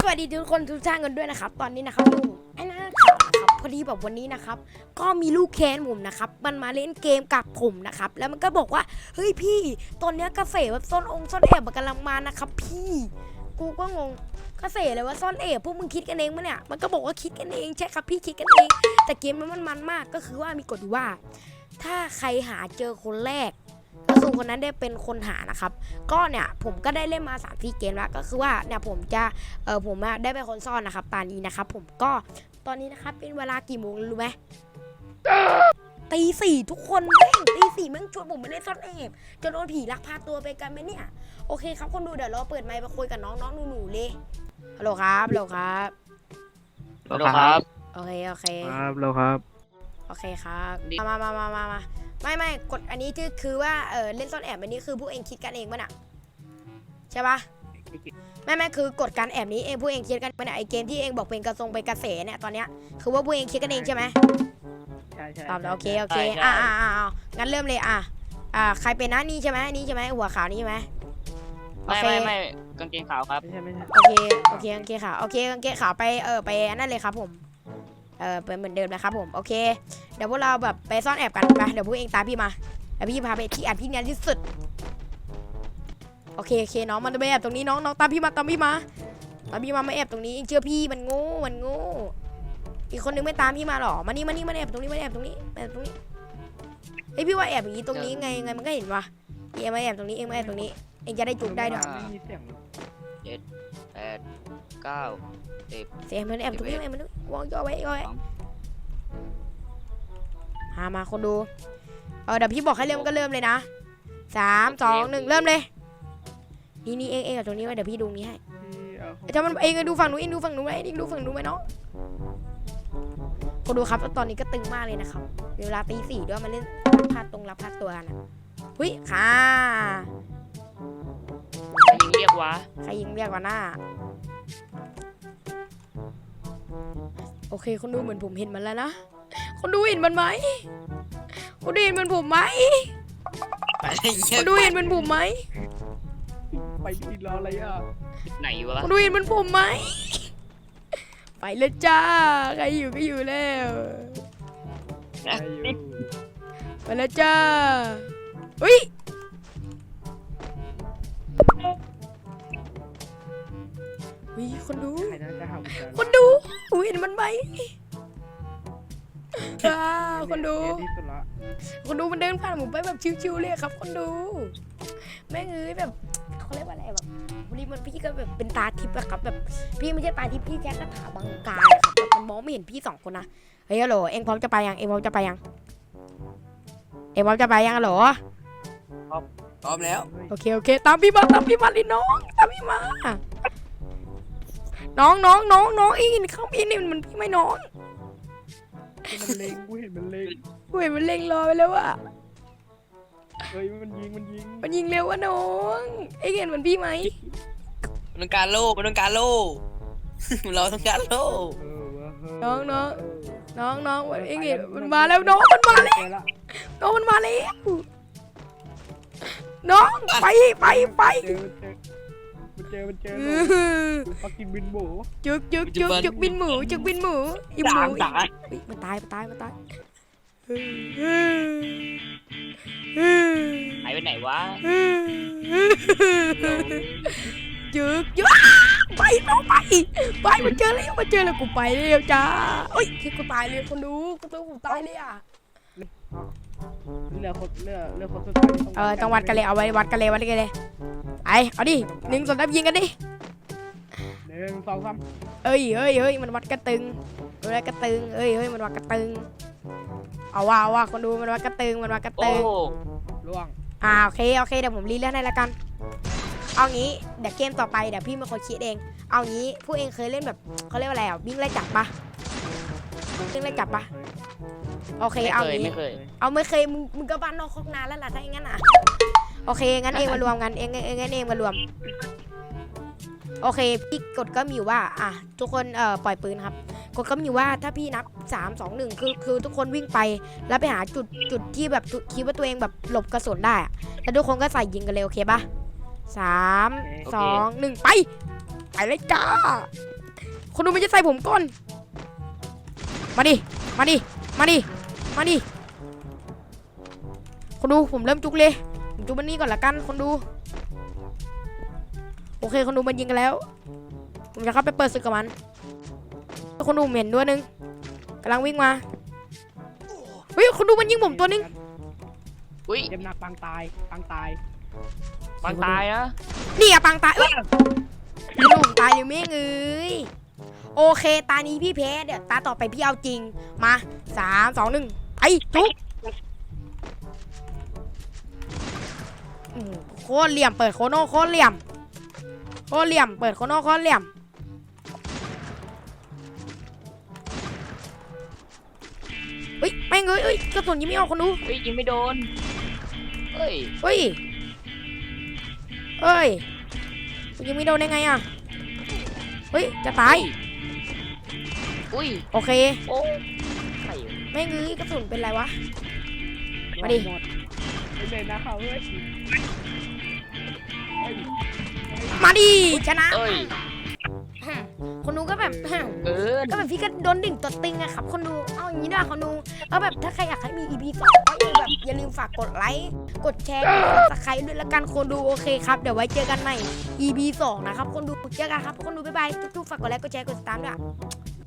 สวัสดีทุกคนทุกท่านกันด้วยนะครับ ตอนนี้นะครับลุงไอ้นั่นข่าวนะครับพอดีแบบวันนี้นะครับ ก็มีลูกแคนผมนะครับ มันมาเล่นเกมกับผมนะครับ แล้วมันก็บอกว่าเฮ้ยพี่ตอนเนี้ยกระแสแบบซ่อนองค์ซ่อนแอบกำลังมานะครับ พี่กูก็งงกระแสเลยว่าซ่อนแอบพวกมึงคิดกันเองมั้ยเนี่ยมันก็บอกว่าคิดกันเองใช่ครับพี่คิดกันเอง แต่เกมมันมันมันมากก็คือว่ามีกฎว่า ถ้าใครหาเจอคนแรก คือคนนั้นได้เป็นคนหานะครับ ก็เนี่ยผมก็ได้เล่นมา3ามสี่เกมแล้วก็คือว่าเนี่ยผมจะเออผมอะได้เป็นคนซ่อนนะครับ ตอนนี้นะครับ ผมก็ตอนนี้นะครับเป็นเวลากี่โมงรู้ไหมตีสี่ทุกคนแม่งตีสี่แม่งชวนผมไปเล่นซ่อนแอบจะโดนผีลักพาตัวไปกันไหมเนี่ย โอเคครับคนดูเดี๋ยวเราเปิดไมค์ไปคุยกับน้องๆหนูๆเลยฮัลโหลครับฮัลโหลครับฮัลโหลครับโอเคโอเคครับเราครับ โอเคครับดิมามามามามาไม่ไม่กดอันนี้คือคือว่าเออเล่นซ่อนแอบอันนี้คือพวกเองคิดกันเองป่ะน่ะใช่ปะไม่ไม่คือกดการแอบนี้เองพวกเองคิดกันป่ะน่ะไอเกมที่เองบอกเป็นกระทรงเป็นกระแสเนี่ยตอนเนี้ยคือว่าพวกเองคิดกันเองใช่ไหมใช่ใช่ตอบแล้วโอเคโอเคใช่ใช่อ่าอ่าอ่าเอางั้นเริ่มเลยอะอ่าใครเป็นนะนี่ใช่ไหมนี่ใช่ไหมหัวขาวนี่ใช่ไหมโอไม่เคไม่ไม่กางเกงขาวครับไม่ใช่ไม่ใช่โอเคโอเคกางเกงขาวโอเคกางเกงขาวไปเออไปอันนั่นเลยครับผม เออเป็นเหมือนเดิมนะครับผมโอเค เดี๋ยวพวกเราแบบไปซ่อนแอบกันไปเดี๋ยวพวกเองตามพี่มาเดี๋ยวพี่พาไปที่แอบที่เนียนที่สุดโอเคโอเคน้องมันจะไปแอบตรงนี้น้องน้องตามพี่มาตามพี่มาตามพี่มามาแอบตรงนี้เชื่อพี่มันโง่มันโง่อีกคนนึงไม่ตามพี่มาหรอมานี่มานี่มาแอบตรงนี้มาแอบตรงนี้มาแอบตรงนี้เฮ้ยพี่ว่าแอบอย่างนี้ตรงนี้ไงไงมันก็เห็นว่ะเองมาแอบตรงนี้เองมาแอบตรงนี้เองจะได้จุกได้ด้วยไม่มีเสียงแปด เก้าเสียมันแอบตรงนี้แอบมันวางย่อไว้ย่อไว้สองมามาคนดู เออเดี๋ยวพี่บอกให้เริ่มก็เริ่มเลยนะสามสองหนึ่งเริ่มเลย นี่นี่เองเองกับตรงนี้ไว้เดี๋ยวพี่ดูนี้ให้ที่เอาของถ้ามันเองก็ดูฝั่งนู้นเองดูฝั่งนู้นไว้เองดูฝั่งนู้นไว้เนาะคนดูครับตอนนี้ก็ตึงมากเลยนะครับ เวลาตีสี่ด้วยมาเล่นรับพาตรงรับพาตัวกันอะหุยค่ะใครยิงเรียกวะ ใครยิงเรียกว่าหน้าโอเคคนดูเหมือนผมเห็นมันแล้วนะคนดูเห็นมันไหมคนดูเห็นเหมือนผมไหมไปคนดูเห็นเหมือนผมไหมไปดีรออะไรอะไหนวะคนดูเห็นเหมือนผมไหมไปเลยจ้าใครอยู่ก็อยู่แล้วไปอยู่ไปแล้วจ้าอุ้ย อุ๊ยเห็นมันไหมอ่าคนดูที่สุดละคนดูมันเดินผ่านผมไปแบบชิวๆเลยครับ คนดู แม่งเอ้ยแบบเขาเรียกว่าอะไรแบบวันนี้มันพี่ก็แบบเป็นตาทิพย์อะครับ แบบพี่ไม่ใช่ตาทิพย์พี่แค่กระถาบังกายอะครับแบบมันมองไม่เห็นพี่สองคนนะเฮ้ยฮัลโหลเอ็งพร้อมจะไปยังเอ็งพร้อมจะไปยังเอ็งพร้อมจะไปยังฮัลโหลพร้อมแล้ว โอเคโอเค ตามพี่มาตามพี่มาเลยน้องตามพี่มา น้องน้องน้องน้องเอ็งเห็นเขาพี่นี่มันพี่ไหม่น้องมันเล็งกูเห็นมันเล็งกูเห็นมันเล็งรอไปแล้วอะเฮ้ยมันยิงมันยิงมันยิงเร็วอะน้องเอ็งเห็นเหมือนพี่ไหมมันต้องการโล่มันต้องการโล่ เราต้องการโล่ เออวะเฮ้ยน้องน้องน้องน้องเอ็งเห็นมันมาแล้วน้องมันมาแล้วเจอละน้องมันมาแล้วน้องไปไปไปเจอมันเจอมัน เจอมันเจออื้โล่อปักกินบินโบจึกจึกจึกจึกบินหมูจึกบินหมูอีหมูด่างด่างเฮ้ยมันตายมันตายมันตายเฮ้ยเฮ้ยเฮ้ยหายไปไหนวะจึกจึกไปน้องไปไปมันเจอแล้วมันเจอแล้วกูไปแล้วจ้าเอ้ยที่กูตายเลยคนดูกูตัวกูตายเลยอะ เลือกคนเลือกเลือกคนสุดท้ายที่เออต้องวัดกันเลยเอาไว้วัดกันเลยวัดกันเลยไอเอาดิหนึ่งสองสามยิงกันดิหนึ่งสองสามเอ้ยเอ้ยเอ้ยมันวัดกระตึงมันวัดกระตึงเอ้ยเอ้ยมันวัดกระตึงเอาว่าเอาว่าคนดูมันวัดกระตึงมันวัดกระโอ้ตึงล่วงอ่าโอเคโอเคเดี๋ยวผมรีเลื่อนให้แล้วกัน เอางี้เดี๋ยวเกมต่อไปเดี๋ยวพี่เป็นคนคิดเอง เอางี้ผู้เองเคยเล่นแบบเขาเรียกว่าอะไรอะวิ่งไล่จับปะวิ่งไล่จับปะ โอเคไม่เอาเคยงี้ไม่เคย เอาไม่เคยมึงมึงก็บ้านนอกคอกนานแล้วล่ะถ้าอย่างงั้นอะโอเคงั้นเองมารวมกันเองเองเองงั้นเองมารวม โอเคพี่กดก็มีอยู่ว่า อะ ทุกคนเอ่อปล่อยปืนครับกดก็มีอยู่ว่าถ้าพี่นับสามสองหนึ่งคือคือทุกคนวิ่งไป แล้วไปหาจุดจุดที่แบบจุดคิดว่าตัวเองแบบหลบกระสุนได้อะแล้วทุกคนก็ใส่ยิงกันเลยโอเคปะสามสองหนึ่งไปไปเลยจ้าคนดูมันจะใส่ผมก่อน มาดิ มาดิ มาดิ มาดิ คนดูผมเริ่มจุกเลยผมจุกมันนี่ก่อนละกัน คนดู โอเค คนดูมันยิงกันแล้ว ผมจะเข้าไปเปิดศึกกับมัน คนดูผมเห็นด้วยนึงกำลังวิ่งมาเฮ้ยคนดูมันยิงผมตัวนึงอุ้ยเจ็บหนักปางตายปางตายปังตายนะนี่อะปังตายเอ้ยหนุ่มตายหรือไม่เอ้ยโอเค ตานี้พี่เพชรเดี๋ยวตาต่อไปพี่เอาจริง มาสามสองหนึ่ง ไปจุ๊บอืมโคตรเหลี่ยมเปิดโคโน่โคตรเหลี่ยมโคตรเหลี่ยมเปิดโคโน่โคตรเหลี่ยมเฮ้ยแม่งเอ้ยเอ้ยกระสุนยิงไม่ออกคนดูเฮ้ยยิงไม่โดนเฮ้ยเฮ้ยเฮ้ยกูยิงไม่โดนได้ไงอะเฮ้ยจะตายอุ้ยโอเคโอ้ไข่แม่งเอ้ยกระสุนเป็นไรวะ มาดิหมดไม่เป็นนะเขาเฮ้ยเฮ้ยมาดิชนะ เอ้ย คนดูก็แบบ เกิน ก็แบบพี่ก็โดนดิ่งตัวติงอะครับ คนดู เอาอย่างนี้ด้วยคนดูเอาแบบถ้าใครอยากให้มี EP สองก็อย่าแบบอย่าลืมฝากกดไลค์ กดแชร์ กด subscribe ด้วยละกันคนดูโอเคครับ เดี๋ยวไว้เจอกันใหม่ EP สองนะครับ คนดูเจอกันครับ คนดูบ๊ายบายทุกๆฝากกดไลค์ กดแชร์ กดติดตามด้วย